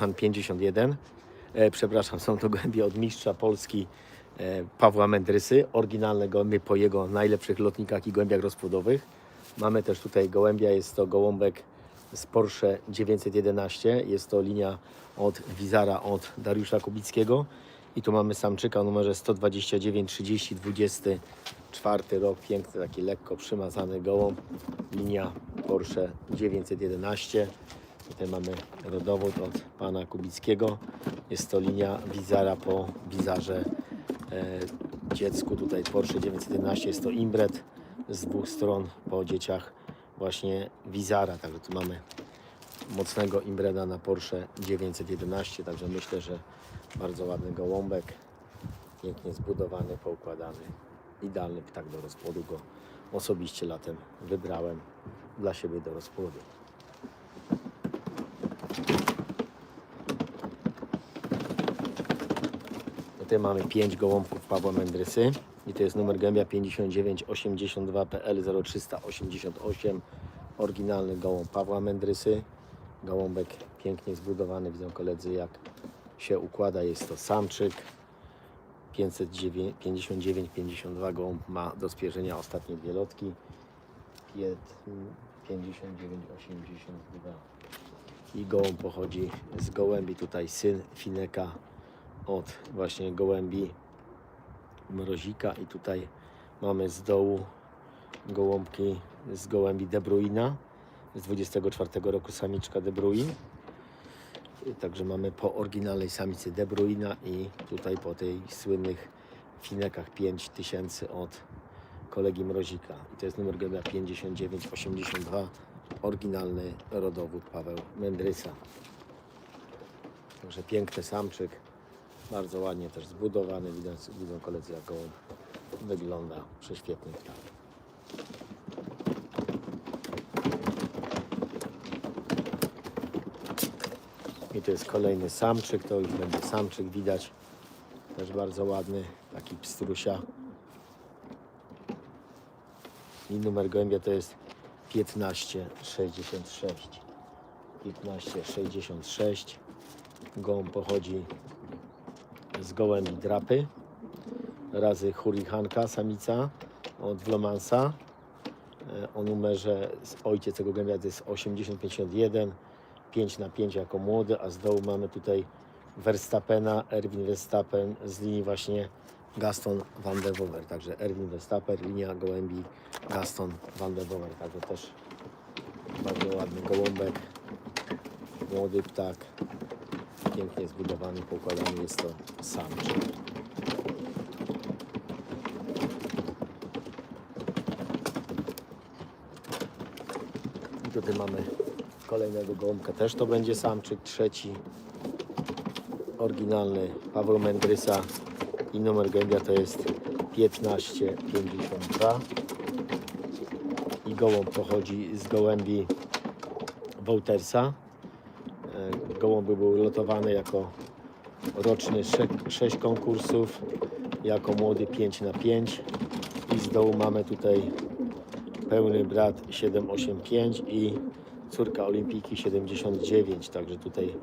Hurihan 51. E, przepraszam, są to gołębie od mistrza Polski e, Pawła Mędrysy. Oryginalne gołębie po jego najlepszych lotnikach i gołębiach rozpłodowych. Mamy też tutaj gołębia, jest to gołąbek z Porsche 911. Jest to linia od Wizara od Dariusza Kubickiego. I tu mamy samczyka o numerze 129 30 24 rok. Piękny, taki lekko przymazany gołąb. Linia Porsche 911. Tutaj mamy rodowód od pana Kubickiego. Jest to linia Wizara po Wizarze e, dziecku. Tutaj Porsche 911 jest to imbret z dwóch stron po dzieciach właśnie Wizara. Także tu mamy mocnego imbreda na Porsche 911. Także myślę, że bardzo ładny gołąbek. Pięknie zbudowany, poukładany. Idealny ptak do rozpłodu go osobiście latem wybrałem dla siebie do rozpłodu. Mamy 5 gołąbków Pawła Mędrysy i to jest numer gębia 5982 PL 0388 oryginalny gołąb Pawła Mędrysy. Gołąbek pięknie zbudowany widzą koledzy jak się układa. Jest to samczyk. 559-52 gołąb ma do spierzenia ostatnie dwie lotki. 59-82 i gołąb pochodzi z gołębi. Tutaj syn Fineka od właśnie gołębi mrozika i tutaj mamy z dołu gołąbki z gołębi De Bruyna z 24 roku samiczka De Bruyne I Także mamy po oryginalnej samicy De Bruyna i tutaj po tej słynnych finekach 5000 od kolegi Mrozika. I to jest numer gębia 5982, oryginalny rodowód Paweł Mędrysa. Także piękny samczyk, bardzo ładnie też zbudowany. Widać, widzą koledzy jak gołąb wygląda. Prześwietny ptak. I to jest kolejny samczyk, to już będzie samczyk, widać. Też bardzo ładny, taki pstrusia. I numer gołębia to jest 1566. 1566. Gołąb pochodzi z gołębi drapy. Razy hurichanka, samica od Vlomansa. E, O numerze z ojciec tego to jest 8051. 5 na 5 jako młody, a z dołu mamy tutaj Verstappena, Erwin Verstappen z linii właśnie Gaston van der Wover. Także Erwin Verstappen, linia gołębi Gaston van der Wover. Także też bardzo ładny gołąbek, młody ptak, pięknie zbudowany, poukładany jest to samczyk. I tutaj mamy kolejnego gołąbka, też to będzie samczyk, trzeci, oryginalny Paweł Mędrysa i numer gołębia to jest 1552 i gołąb pochodzi z gołębi Woltersa. E, Gołąby były lotowane jako roczny 6 konkursów, jako młody 5 na 5 i z dołu mamy tutaj pełny brat 785 i córka olimpijki 79, także tutaj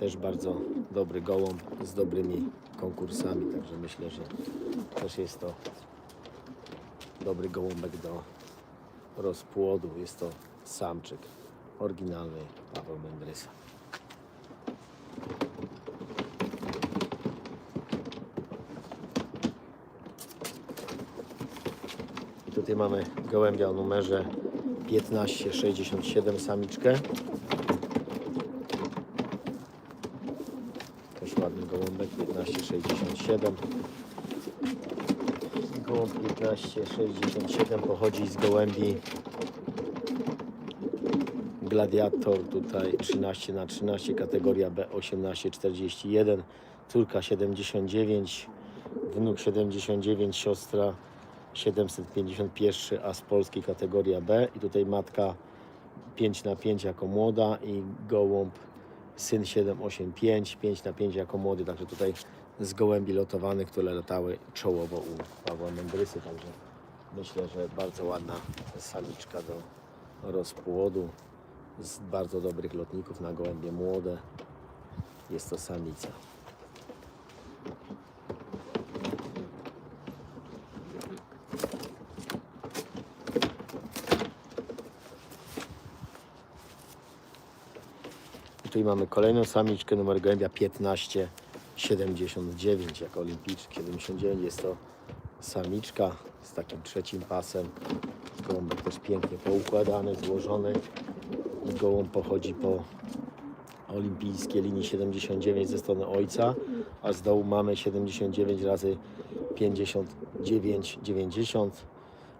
też bardzo dobry gołąb z dobrymi konkursami, także myślę, że też jest to dobry gołąbek do rozpłodu. Jest to samczyk, oryginalny Paweł Mędrysa. Tutaj mamy gołębia o numerze 1567 samiczkę. Też ładny gołąbek 1567. Gołąb 1567 pochodzi z gołębi Gladiator tutaj 13 na 13 kategoria B 1841 córka 79 wnuk 79 siostra 751 a z polskiej kategoria B. I tutaj matka 5 na 5 jako młoda i gołąb syn 785 5 na 5 jako młody. Także tutaj z gołębi lotowanych, które latały czołowo u Pawła Mędrysy. Także myślę, że bardzo ładna samiczka do rozpłodu z bardzo dobrych lotników na gołębie młode. Jest to samica. Tutaj mamy kolejną samiczkę, numer gołębia 1579, jako olimpijczyk 79. Jest to samiczka z takim trzecim pasem. Gołąbek też pięknie poukładany, złożony. I gołąb pochodzi po olimpijskiej linii 79 ze strony ojca, a z dołu mamy 79 razy 59, 90.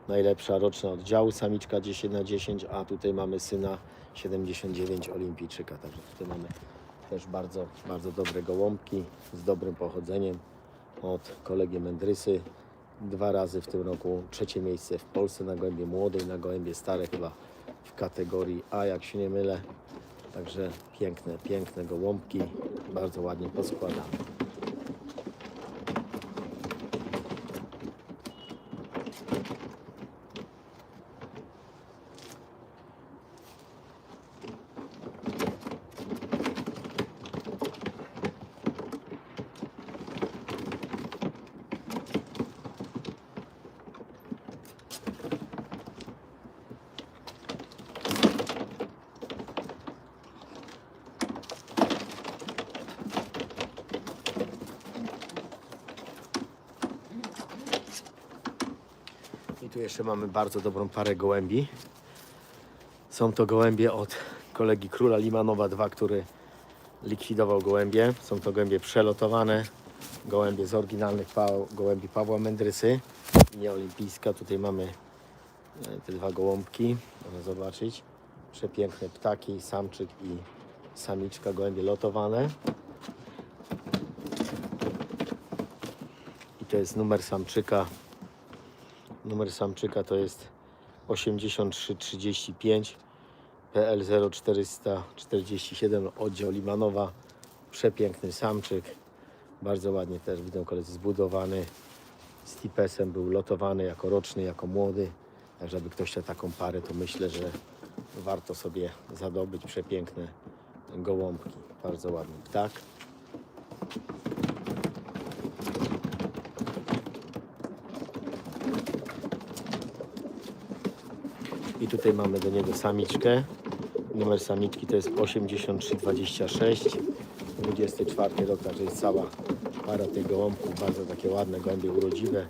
Najlepsza roczna oddziału, samiczka 10 na 10, a tutaj mamy syna 79 olimpijczyka. Także tutaj mamy też bardzo, bardzo dobre gołąbki z dobrym pochodzeniem od kolegi Mędrysy. Dwa razy w tym roku trzecie miejsce w Polsce na gołębie młodej, na gołębie stare chyba w kategorii A, jak się nie mylę. Także piękne, piękne gołąbki, bardzo ładnie poskładane. Tu jeszcze mamy bardzo dobrą parę gołębi. Są to gołębie od kolegi Króla Limanowa 2, który likwidował gołębie. Są to gołębie przelotowane, gołębie z oryginalnych pa gołębi Pawła Mędrysy, nie olimpijska. Tutaj mamy e, te dwa gołąbki, można zobaczyć. Przepiękne ptaki, samczyk i samiczka, gołębie lotowane. I to jest numer samczyka Numer samczyka to jest 8335 PL 0447 oddział Limanowa. Przepiękny samczyk. Bardzo ładnie też widzę koledzy zbudowany. Z tipesem był lotowany jako roczny, jako młody. Tak, żeby ktoś chciał taką parę, to myślę, że warto sobie zadobyć przepiękne gołąbki. Bardzo ładny ptak. Tutaj mamy do niego samiczkę. Numer samiczki to jest 8326. 24 rok, także jest cała para tych gołąbków. Bardzo takie ładne gołębie urodziwe.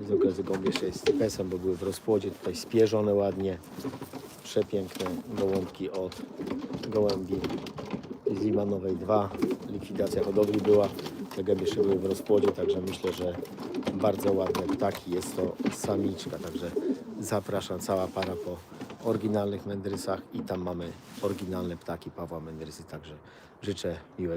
Widzę, że gołębie jeszcze jest z typesem, bo były w rozpłodzie. Tutaj spierzone ładnie. Przepiękne gołąbki od gołębi z Limanowej 2. Likwidacja hodowli była. Te gołębie jeszcze były w rozpłodzie, także myślę, że bardzo ładne ptaki. Jest to samiczka, także zapraszam cała para po oryginalnych mędrysach i tam mamy oryginalne ptaki Pawła Mędrysy, także życzę miłego